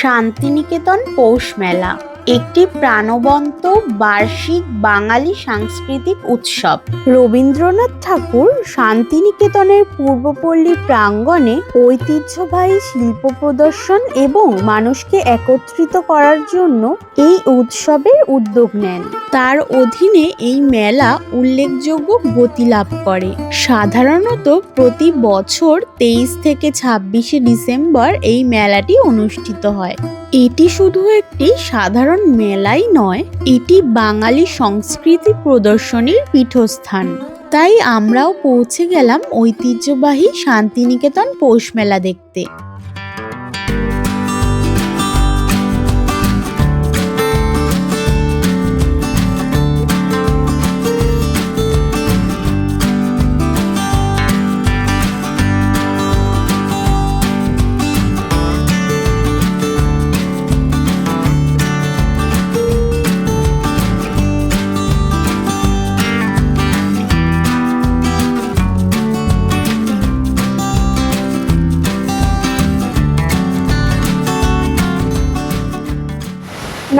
শান্তিনিকেতন পৌষ মেলা। একটি প্রাণবন্ত বার্ষিক বাঙালি সাংস্কৃতিক উৎসব। রবীন্দ্রনাথ ঠাকুর শান্তিনিকেতনের পূর্বপল্লী প্রাঙ্গণে ঐতিহ্যবাহী শিল্প প্রদর্শন এবং মানুষকে একত্রিত করার জন্য এই উৎসবের উদ্যোগ নেন। তার অধীনে এই মেলা উল্লেখযোগ্য গতি লাভ করে। সাধারণত প্রতি বছর তেইশ থেকে ছাব্বিশে ডিসেম্বর এই মেলাটি অনুষ্ঠিত হয়। এটি শুধু একটি সাধারণ মেলাই নয়, এটি বাঙালি সংস্কৃতি প্রদর্শনীর পীঠস্থান। তাই আমরাও পৌঁছে গেলাম ঐতিহ্যবাহী শান্তিনিকেতন পৌষ মেলা দেখতে।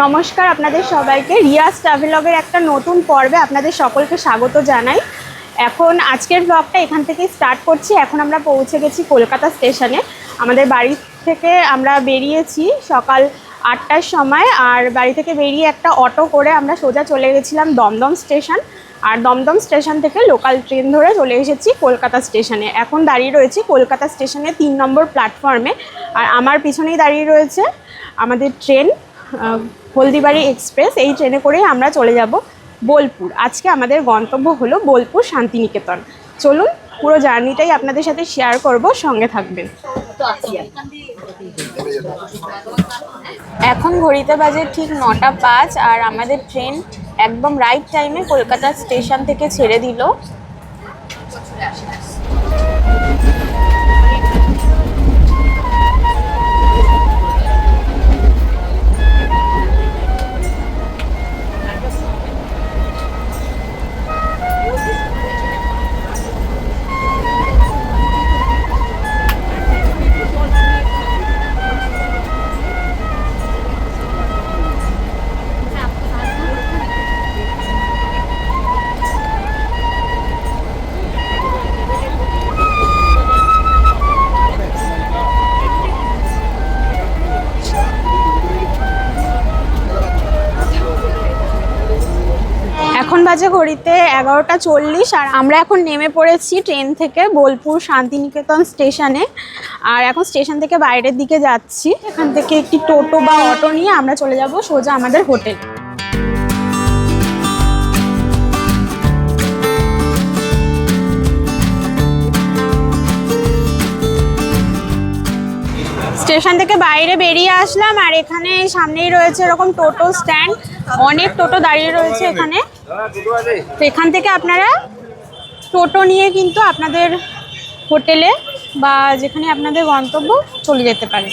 নমস্কার আপনাদের সবাইকে। রিয়াজ ট্রাভেলগের একটা নতুন পর্বে আপনাদের সকলকে স্বাগত জানাই। এখন আজকের ব্লগটা এখান থেকেই স্টার্ট করছি। এখন আমরা পৌঁছে গেছি কলকাতা স্টেশনে আমাদের বাড়ি থেকে আমরা বেরিয়েছি সকাল আটটার সময় আর বাড়ি থেকে বেরিয়ে একটা অটো করে আমরা সোজা চলে গেছিলাম দমদম স্টেশন আর দমদম স্টেশন থেকে লোকাল ট্রেন ধরে চলে এসেছি কলকাতা স্টেশনে এখন দাঁড়িয়ে রয়েছি কলকাতা স্টেশনে তিন নম্বর প্ল্যাটফর্মে আর আমার পিছনেই দাঁড়িয়ে রয়েছে আমাদের ট্রেন হলদিবাড়ি এক্সপ্রেস, এই ট্রেনে করেই আমরা চলে যাব বোলপুর। আজকে আমাদের গন্তব্য হলো বোলপুর শান্তিনিকেতন। চলুন, পুরো জার্নিটাই আপনাদের সাথে শেয়ার করব, সঙ্গে থাকবেন। এখন ঘড়িতে বাজে ঠিক নটা পাঁচ, আর আমাদের ট্রেন একদম রাইট টাইমে কলকাতা স্টেশন থেকে ছেড়ে দিল। এখন বাজে ঘড়িতে এগারোটা চল্লিশ, আর আমরা এখন নেমে পড়েছি ট্রেন থেকে বোলপুর শান্তিনিকেতন স্টেশনে। আর এখন স্টেশন থেকে বাইরের দিকে যাচ্ছি। এখান থেকে একটি টোটো বা অটো নিয়ে আমরা চলে যাব সোজা আমাদের হোটেল। স্টেশন থেকে বাইরে বেরিয়ে আসলাম, আর এখানে সামনেই রয়েছে এরকম টোটো স্ট্যান্ড। অনেক টোটো দাঁড়িয়ে রয়েছে এখানে। তো এখান থেকে আপনারা টোটো নিয়ে কিন্তু আপনাদের হোটেলে বা যেখানে আপনাদের গন্তব্য চলে যেতে পারে।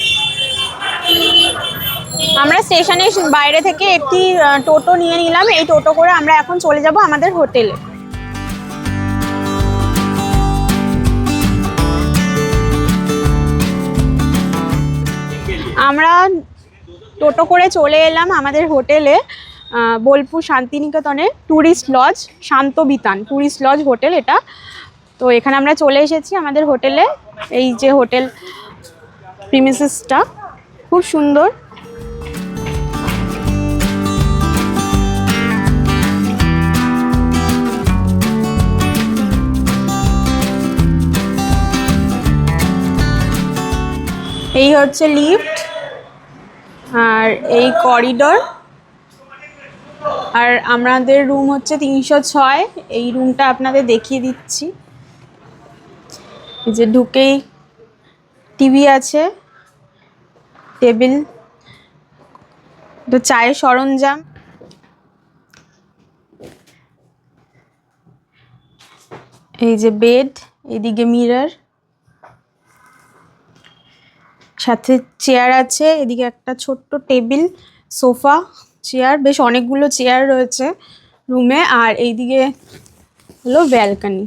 আমরা স্টেশনের বাইরে থেকে একটি টোটো নিয়ে নিলাম। এই টোটো করে আমরা এখন চলে যাব আমাদের হোটেলে। আমরা টোটো করে চলে এলাম আমাদের হোটেলে। বোলপুর শান্তিনিকেতনে tourist lodge Shantabitan tourist lodge hotel এটা। তো এখানে আমরা চলে এসেছি আমাদের হোটেলে। এই যে হোটেল প্রিমিসেসটা খুব সুন্দর। এই হচ্ছে লিফট আর এই করিডোর আর আমাদের রুম হচ্ছে তিনশো ছয়। এই রুমটা আপনাদের দেখিয়ে দিচ্ছি। যে ঢুকেই টিভি আছে টেবিল তো চায়ের সরঞ্জাম। এই যে বেড এদিকে মিরর সাথে চেয়ার আছে, এদিকে একটা ছোট্ট টেবিল সোফা চেয়ার বেশ অনেকগুলো চেয়ার রয়েছে রুমে আর এইদিকে হলো ব্যালকানি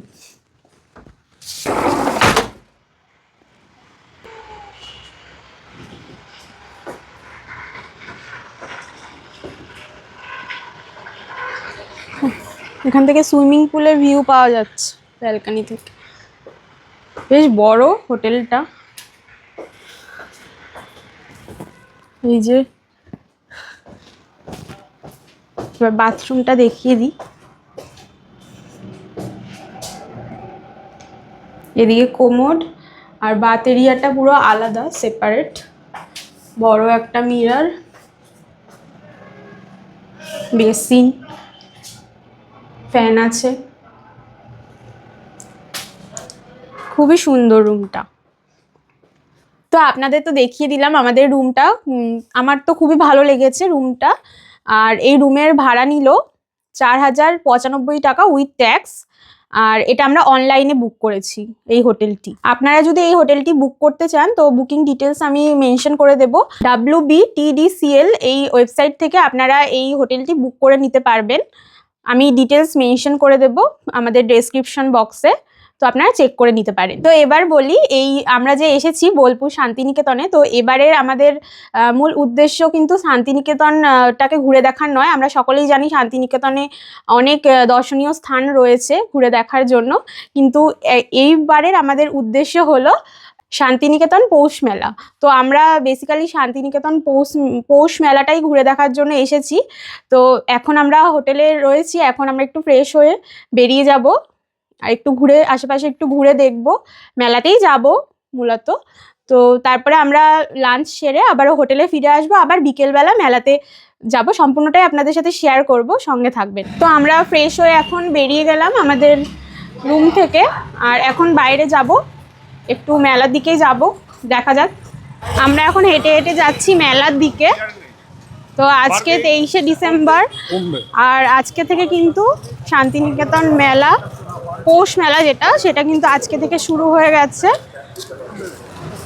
এখান থেকে সুইমিং পুলের ভিউ পাওয়া যাচ্ছে ব্যালকানি থেকে। বেশ বড় হোটেলটা এই যে এবার বাথরুমটা দেখিয়ে দিই। এদিকে কোমোড আর বাথ এরিয়াটা পুরো আলাদা সেপারেট বড় একটা মিরার বেসিন ফ্যান আছে। খুবই সুন্দর রুমটা তো আপনাদের তো দেখিয়ে দিলাম আমাদের রুমটা আমার তো খুবই ভালো লেগেছে রুমটা আর এই রুমের ভাড়া নিল চার হাজার পঁচানব্বই টাকা উইথ ট্যাক্স। আর এটা আমরা অনলাইনে বুক করেছি এই হোটেলটি। আপনারা যদি এই হোটেলটি বুক করতে চান, তো বুকিং ডিটেলস আমি মেনশন করে দেব। ডাব্লিউ বি টিডিসিএল এই ওয়েবসাইট থেকে আপনারা এই হোটেলটি বুক করে নিতে পারবেন। আমি ডিটেলস মেনশন করে দেব আমাদের ডেসক্রিপশন বক্সে। তো আপনারা চেক করে নিতে পারেন। তো এবার বলি, এই আমরা যে এসেছি বোলপুর শান্তিনিকেতনে, তো এবারের আমাদের মূল উদ্দেশ্য কিন্তু শান্তিনিকেতনটাকে ঘুরে দেখার নয়। আমরা সকলেই জানি শান্তিনিকেতনে অনেক দর্শনীয় স্থান রয়েছে ঘুরে দেখার জন্য। কিন্তু এইবারের আমাদের উদ্দেশ্য হলো শান্তিনিকেতন পৌষ মেলা। তো আমরা বেসিক্যালি শান্তিনিকেতন পৌষ পৌষ মেলাটাই ঘুরে দেখার জন্য এসেছি। তো এখন আমরা হোটেলে রয়েছি, এখন আমরা একটু ফ্রেশ হয়ে বেরিয়ে যাব। আর একটু ঘুরে আশেপাশে একটু ঘুরে দেখব। মেলাতেই যাব মূলত। তো তারপরে আমরা লাঞ্চ সেরে আবার হোটেলে ফিরে আসব। আবার বিকেলবেলা মেলাতে যাব। সম্পূর্ণটাই আপনাদের সাথে শেয়ার করব। সঙ্গে থাকবেন। তো আমরা ফ্রেশ হয়ে এখন বেরিয়ে গেলাম আমাদের রুম থেকে। আর এখন বাইরে যাব। একটু মেলার দিকেই যাব। দেখা যাক। আমরা এখন হেঁটে হেঁটে যাচ্ছি মেলার দিকে। তো আজকে তেইশে ডিসেম্বর। আর আজকে থেকে কিন্তু শান্তিনিকেতন মেলা। পৌষ মেলা যেটা সেটা কিন্তু আজকে থেকে শুরু হয়ে গেছে।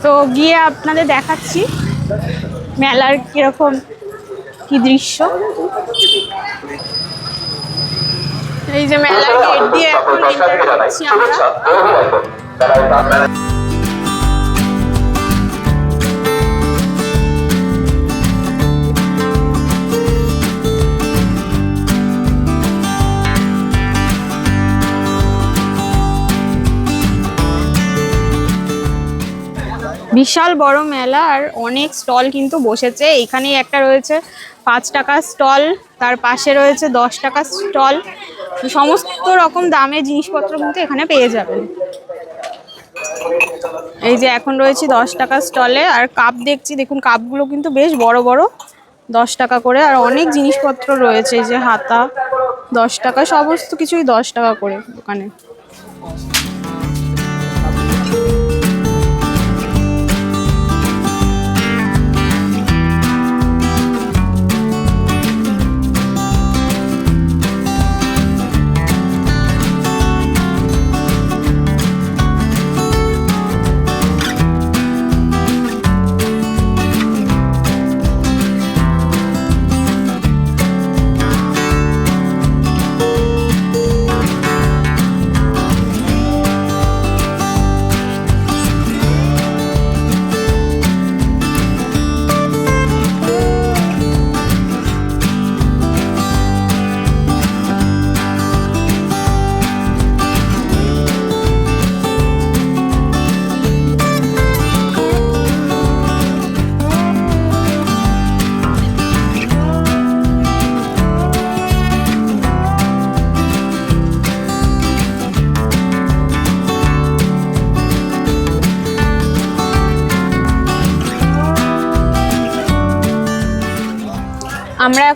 তো গিয়ে আপনাদের দেখাচ্ছি মেলার কীরকম কি দৃশ্য। এই যে মেলার গেট দিয়ে এখন enter করছি আমরা। বিশাল বড় মেলা আর অনেক স্টল কিন্তু বসেছে। এখানে একটা রয়েছে পাঁচ টাকা স্টল, তার পাশে রয়েছে দশ টাকা স্টল। সমস্ত রকম দামের জিনিসপত্র কিন্তু এখানে পেয়ে যাবেন। এই যে এখন রয়েছে দশ টাকা স্টলে আর কাপ দেখছি, দেখুন কাপগুলো কিন্তু বেশ বড় বড়, দশ টাকা করে। আর অনেক জিনিসপত্র রয়েছে এই যে হাতা, দশ টাকা, সমস্ত কিছুই দশ টাকা করে দোকানে।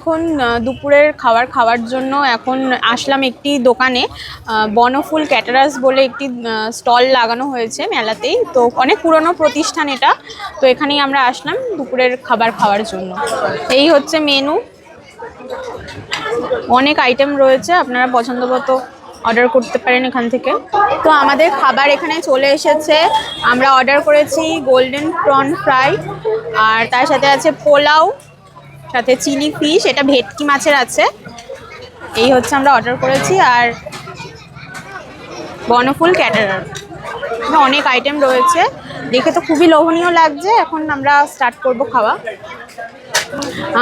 এখন দুপুরের খাবার খাওয়ার জন্য এখন আসলাম একটি দোকানে বনফুল ক্যাটারাস বলে একটি স্টল লাগানো হয়েছে মেলাতেই। তো অনেক পুরনো প্রতিষ্ঠান এটা। তো এখানেই আমরা আসলাম দুপুরের খাবার খাওয়ার জন্য। এই হচ্ছে মেনু। অনেক আইটেম রয়েছে, আপনারা পছন্দ মতো অর্ডার করতে পারেন এখান থেকে। তো আমাদের খাবার এখানে চলে এসেছে। আমরা অর্ডার করেছি গোল্ডেন প্রন ফ্রাই, আর তার সাথে আছে পোলাও সাথে চিলি ফিশ, এটা ভেটকি মাছের আছে। এই হচ্ছে আমরা অর্ডার করেছি, আর বনফুল ক্যাটারার। অনেক আইটেম রয়েছে। দেখে তো খুবই লোভনীয় লাগছে, এখন আমরা স্টার্ট করব খাওয়া।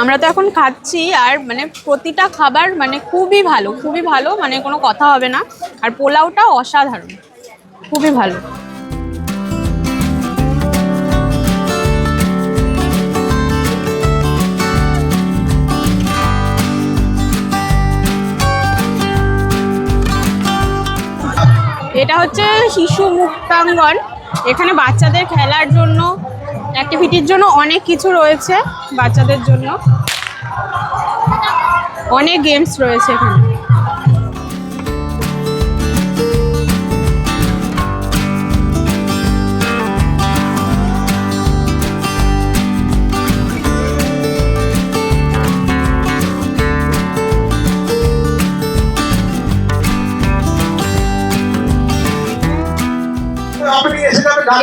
আমরা তো এখন খাচ্ছি, আর মানে প্রতিটা খাবার মানে খুবই ভালো খুবই ভালো মানে কোনো কথা হবে না। আর পোলাওটা অসাধারণ, খুবই ভালো। এটা হচ্ছে শিশু মুক্তাঙ্গন। এখানে বাচ্চাদের খেলার জন্য অ্যাক্টিভিটির জন্য অনেক কিছু রয়েছে বাচ্চাদের জন্য। অনেক গেমস রয়েছে এখানে।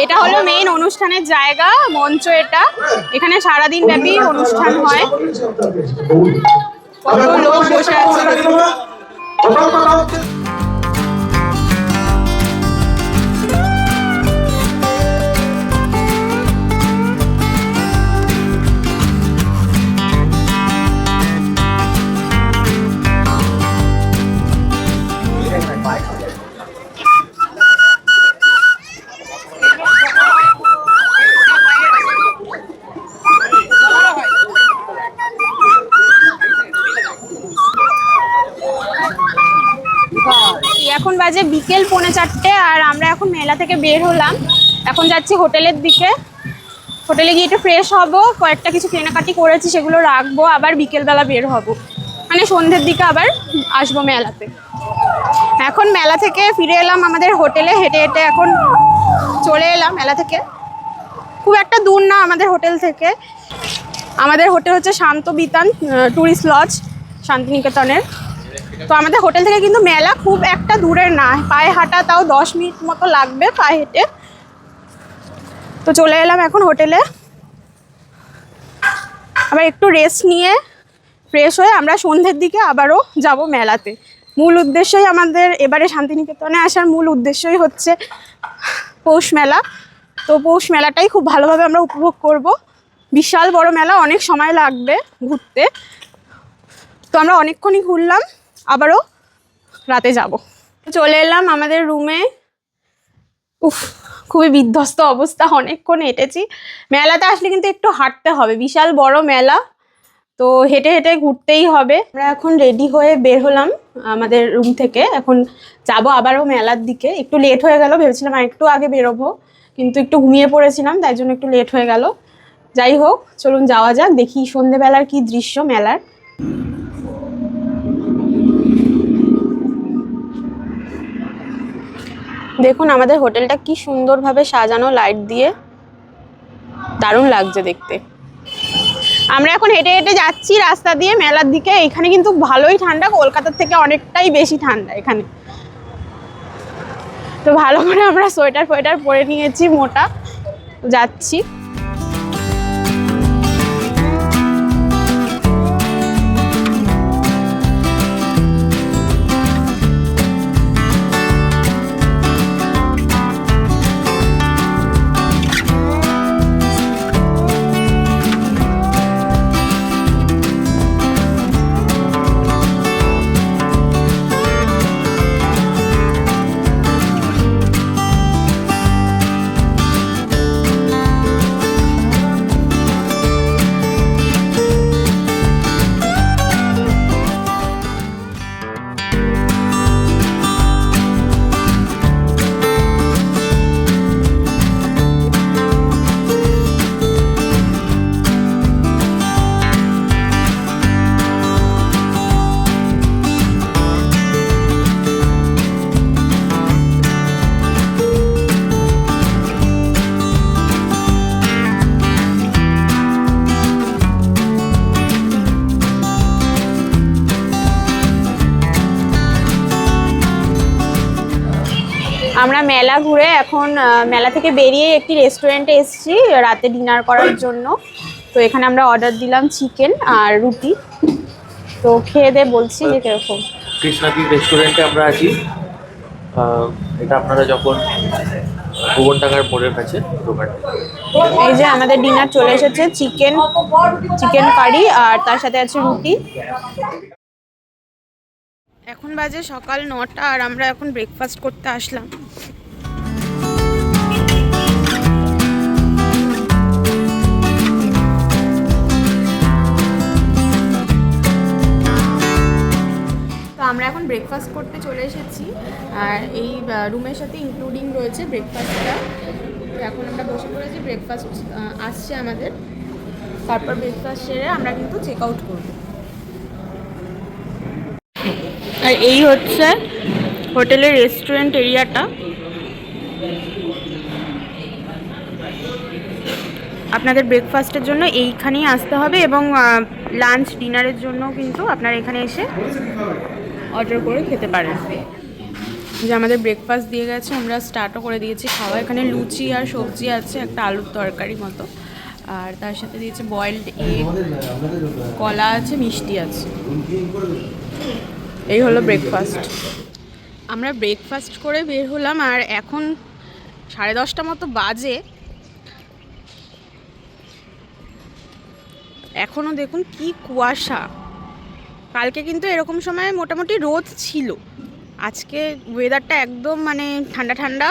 এটা হলো মেইন অনুষ্ঠানের জায়গা, মঞ্চ এটা। এখানে সারাদিন ব্যাপী অনুষ্ঠান হয়। কত লোক বসে আছে? পৌনে চারটে আর আমরা এখন মেলা থেকে বের হলাম। এখন যাচ্ছি হোটেলের দিকে। হোটেলে গিয়ে একটু ফ্রেশ হব, কয়েকটা কিছু কেনাকাটি করেছি, সেগুলো রাখব, আবার বিকেলবেলা বের হব। মানে সন্ধ্যের দিকে আবার আসব মেলাতে। এখন মেলা থেকে ফিরে এলাম আমাদের হোটেলে, হেঁটে হেঁটে এখন চলে এলাম মেলা থেকে। খুব একটা দূর না আমাদের হোটেল থেকে। আমাদের হোটেল হচ্ছে শান্ত বিতান ট্যুরিস্ট লজ শান্তিনিকেতনের। তো আমাদের হোটেল থেকে কিন্তু মেলা খুব একটা দূরে না। পায়ে হাঁটা তাও দশ মিনিট মতো লাগবে পায়ে হেঁটে। তো চলে এলাম এখন হোটেলে। আবার একটু রেস্ট নিয়ে ফ্রেশ হয়ে আমরা সন্ধ্যের দিকে আবারও যাব মেলাতে। মূল উদ্দেশ্যই আমাদের এবারে শান্তিনিকেতনে আসার মূল উদ্দেশ্যই হচ্ছে পৌষ মেলা। তো পৌষ মেলাটাই খুব ভালোভাবে আমরা উপভোগ করব। বিশাল বড় মেলা, অনেক সময় লাগবে ঘুরতে। তো আমরা অনেকক্ষণই ঘুরলাম। আবারও রাতে যাব। চলে এলাম আমাদের রুমে উফ, খুবই বিধ্বস্ত অবস্থা, অনেকক্ষণ হেঁটেছি। মেলাতে আসলে কিন্তু একটু হাঁটতে হবে, বিশাল বড় মেলা। তো হেঁটে হেঁটে ঘুরতেই হবে। আমরা এখন রেডি হয়ে বের হলাম আমাদের রুম থেকে। এখন যাব আবারও মেলার দিকে। একটু লেট হয়ে গেল, ভেবেছিলাম একটু আগে বেরোবো। কিন্তু একটু ঘুমিয়ে পড়েছিলাম, তাই জন্য একটু লেট হয়ে গেল। যাই হোক, চলুন যাওয়া যাক, দেখি সন্ধেবেলার কি দৃশ্য মেলার। দেখুন, আমাদের হোটেলটা কি সুন্দরভাবে সাজানো লাইট দিয়ে। দারুণ লাগছে দেখতে। আমরা এখন হেঁটে হেঁটে যাচ্ছি রাস্তা দিয়ে, মেলার দিকে। এখানে কিন্তু ভালোই ঠান্ডা, কলকাতার থেকে অনেকটাই বেশি ঠান্ডা এখানে। তো ভালো করে আমরা সোয়েটার ফোয়েটার পরে নিয়েছি মোটা। যাচ্ছি। আমরা মেলা ঘুরে এখন মেলা থেকে বেরিয়ে একটি রেস্টুরেন্টে এসেছি রাতে ডিনার করার জন্য। তো এখানে আমরা অর্ডার দিলাম চিকেন আর রুটি। তো খেয়ে দে বলছি যে কীরকম। কৃষ্ণাদি রেস্টুরেন্টে আমরা আছি? এটা আপনারা যখন ভুবনডাঙ্গার মোড়ের কাছে দোকান। এই যে আমাদের ডিনার চলে এসেছে চিকেন চিকেন কারি আর তার সাথে আছে রুটি। এখন বাজে সকাল নটা আর আমরা এখন ব্রেকফাস্ট করতে আসলাম। আমরা এখন ব্রেকফাস্ট করতে চলে এসেছি আর এই রুমের সাথে ইনক্লুডিং রয়েছে ব্রেকফাস্টটা এখন আমরা বসে পড়েছি ব্রেকফাস্ট আসছে আমাদের। তারপর ব্রেকফাস্ট সেরে আমরা কিন্তু চেক আউট করব। আর এই হচ্ছে হোটেলের রেস্টুরেন্ট এরিয়াটা। আপনাদের ব্রেকফাস্টের জন্য এইখানেই আসতে হবে এবং লাঞ্চ ডিনারের জন্য কিন্তু আপনারা এখানে এসে অর্ডার করে খেতে পারেন। যে আমাদের ব্রেকফাস্ট দিয়ে গেছে, আমরা স্টার্টও করে দিয়েছি খাওয়া। এখানে লুচি আর সবজি আছে, একটা আলুর তরকারি মতো। আর তার সাথে দিয়েছে বয়েলড এগ কলা আছে, মিষ্টি আছে। এই হলো ব্রেকফাস্ট আমরা ব্রেকফাস্ট করে বের হলাম আর এখন সাড়ে দশটা মতো বাজে। এখনও দেখুন কি কুয়াশা। কালকে কিন্তু এরকম সময় মোটামুটি রোদ ছিল। আজকে ওয়েদারটা একদম মানে ঠান্ডা ঠান্ডা।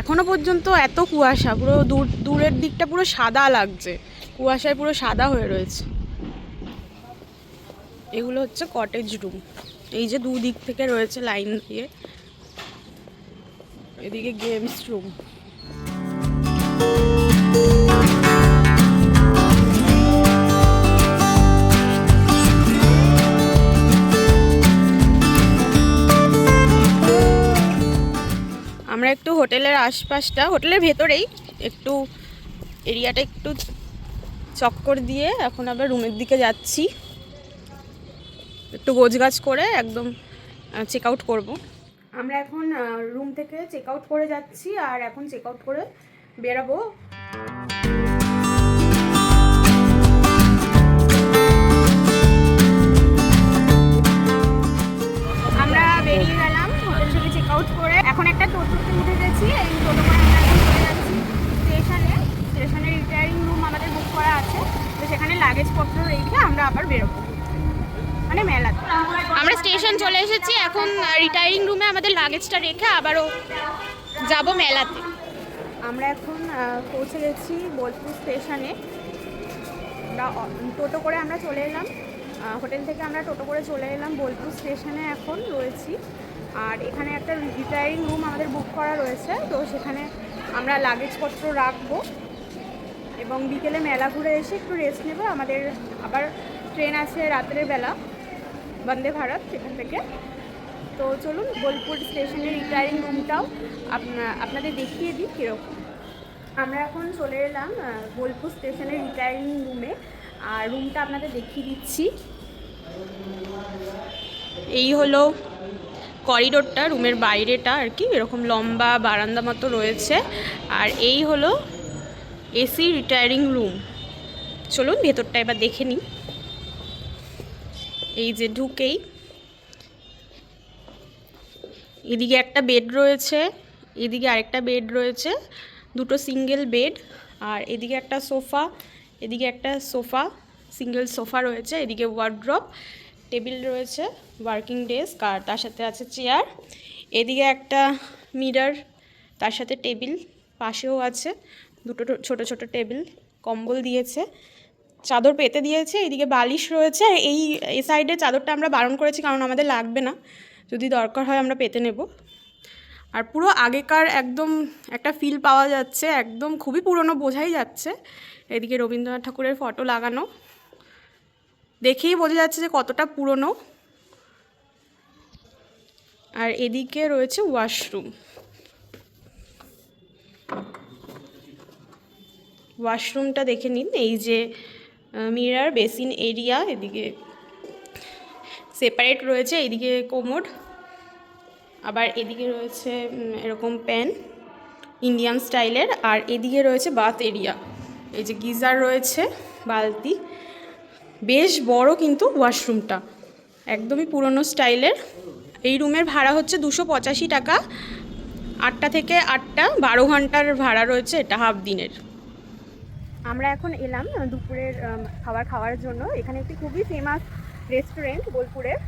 এখনও পর্যন্ত এত কুয়াশা, পুরো দূর, দূরের দিকটা পুরো সাদা লাগছে। কুয়াশায় পুরো সাদা হয়ে রয়েছে। এগুলো হচ্ছে কটেজ রুম এই যে দুদিক থেকে রয়েছে লাইন দিয়ে। এদিকে গেমস রুম আমরা একটু হোটেলের আশপাশটা, হোটেলের ভেতরেই একটু এরিয়াটা একটু চক্কর দিয়ে এখন আবার রুমের দিকে যাচ্ছি। একটু গোছগাছ করে একদম চেক আউট করব। আমরা এখন রুম থেকে চেক আউট করে যাচ্ছি আর এখন চেক আউট করে বেরাবো। আমরা বেরিয়ে গেলাম চেক আউট করে। এখন একটা উঠে গেছি, এই রিটায়ারিং রুম আমাদের বুক করা আছে। তো সেখানে লাগেজপত্র আমরা আবার বেরোবো। মানে মেলাতে। আমরা স্টেশন চলে এসেছি এখন রিটায়ারিং রুমে আমাদের লাগেজটা রেখে আবারও যাব মেলাতে। আমরা এখন পৌঁছে গেছি বোলপুর স্টেশনে। আমরা টোটো করে আমরা চলে এলাম। হোটেল থেকে আমরা টোটো করে চলে এলাম বোলপুর স্টেশনে এখন রয়েছি। আর এখানে একটা রিটায়ারিং রুম আমাদের বুক করা রয়েছে তো সেখানে আমরা লাগেজপত্র রাখব। এবং বিকেলে মেলা ঘুরে এসে একটু রেস্ট নেব। আমাদের আবার ট্রেন আছে রাত্রের বেলা। বন্দে ভারত সেখান থেকে। তো চলুন বোলপুর স্টেশনের রিটায়ারিং রুমটাও আপনা- আপনাদের দেখিয়ে দিই কীরকম। আমরা এখন চলে এলাম বোলপুর স্টেশনের রিটায়ারিং রুমে। আর রুমটা আপনাদের দেখিয়ে দিচ্ছি। এই হলো করিডোরটা, রুমের বাইরেটা আর কি। এরকম লম্বা বারান্দা মতো রয়েছে। আর এই হলো এসি রিটায়ারিং রুম। চলুন ভেতরটা এবার দেখে নিই। এই যে ঢুকেই। এদিকে একটা বেড রয়েছে, এদিকে আরেকটা বেড রয়েছে, দুটো সিঙ্গেল বেড আর এদিকে একটা সোফা এদিকে একটা সোফা সিঙ্গেল সোফা রয়েছে, এদিকে ওয়ার্ড্রপ টেবিল রয়েছে ওয়ার্কিং ডেস্ক আর তার সাথে আছে চেয়ার এদিকে একটা মিরার তার সাথে টেবিল পাশেও আছে, দুটো ছোট ছোট টেবিল কম্বল দিয়েছে চাদর পেতে দিয়েছে, এদিকে বালিশ রয়েছে এই এই সাইডে চাদরটা আমরা বারণ করেছি কারণ আমাদের লাগবে না। যদি দরকার হয় আমরা পেতে নেব। আর পুরো আগেকার একদম একটা ফিল পাওয়া যাচ্ছে, একদম খুবই পুরনো বোঝাই যাচ্ছে। এদিকে রবীন্দ্রনাথ ঠাকুরের ফটো লাগানো। দেখেই বোঝা যাচ্ছে যে কতটা পুরনো। আর এদিকে রয়েছে ওয়াশরুম ওয়াশরুমটা দেখে নিন, এই যে মিরার বেসিন এরিয়া, এদিকে সেপারেট রয়েছে, এদিকে কোমোড আবার এদিকে রয়েছে এরকম প্যান, ইন্ডিয়ান স্টাইলের। আর এদিকে রয়েছে বাথ এরিয়া। এই যে গিজার রয়েছে, বালতি। বেশ বড় কিন্তু ওয়াশরুমটা। একদমই পুরনো স্টাইলের। এই রুমের ভাড়া হচ্ছে দুশো পঁচাশি টাকা। আটটা থেকে আটটা, বারো ঘণ্টার ভাড়া রয়েছে, এটা হাফ দিনের। আমরা এখন এলাম দুপুরের খাবার খাওয়ার জন্য। এখানে একটি খুবই ফেমাস রেস্টুরেন্ট বোলপুরের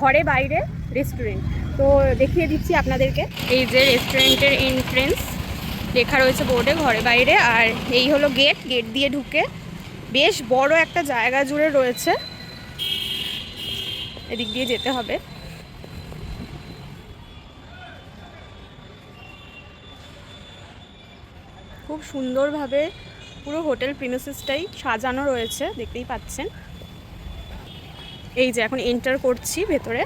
ঘরে বাইরে রেস্টুরেন্ট তো দেখিয়ে দিচ্ছি আপনাদেরকে। এই যে রেস্টুরেন্টের এন্ট্রেন্স লেখা রয়েছে বোর্ডে ঘরে বাইরে। আর এই হলো গেট গেট দিয়ে ঢুকে বেশ বড় একটা জায়গা জুড়ে রয়েছে। এদিক দিয়ে যেতে হবে। খুব সুন্দরভাবে পুরো হোটেল প্রিমিসেসটাই সাজানো রয়েছে দেখতেই পাচ্ছেন। এই যে এখন এন্টার করছি ভেতরে।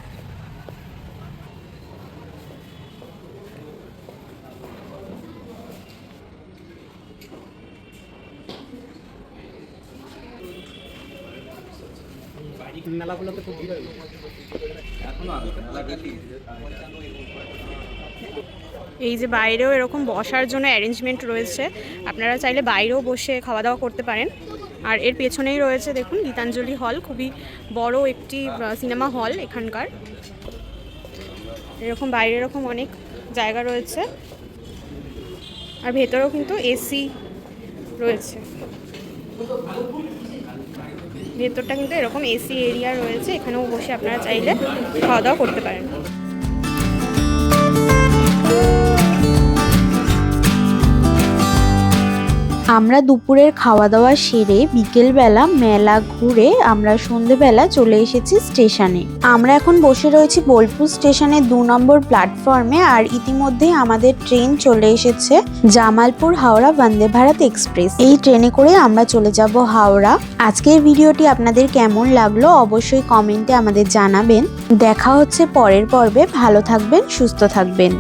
এই যে বাইরেও এরকম বসার জন্য অ্যারেঞ্জমেন্ট রয়েছে, আপনারা চাইলে বাইরেও বসে খাওয়া দাওয়া করতে পারেন। আর এর পেছনেই রয়েছে দেখুন, গীতাঞ্জলি হল খুবই বড় একটি সিনেমা হল এখানকার। এরকম বাইরে এরকম অনেক জায়গা রয়েছে। আর ভেতরেও কিন্তু এসি রয়েছে। ভেতরটা কিন্তু এরকম এসি এরিয়া রয়েছে, এখানেও বসে আপনারা চাইলে খাওয়া দাওয়া করতে পারেন। আমরা দুপুরের খাওয়া দাওয়া সেরে বিকেলবেলা মেলা ঘুরে আমরা সন্ধেবেলা চলে এসেছি স্টেশনে। আমরা এখন বসে রয়েছি বোলপুর স্টেশনের দু নম্বর প্ল্যাটফর্মে আর ইতিমধ্যেই আমাদের ট্রেন চলে এসেছে জামালপুর হাওড়া বন্দে ভারত এক্সপ্রেস। এই ট্রেনে করে আমরা চলে যাব হাওড়া। আজকের ভিডিওটি আপনাদের কেমন লাগল অবশ্যই কমেন্টে আমাদের জানাবেন। দেখা হচ্ছে পরের পর্বে। ভালো থাকবেন, সুস্থ থাকবেন।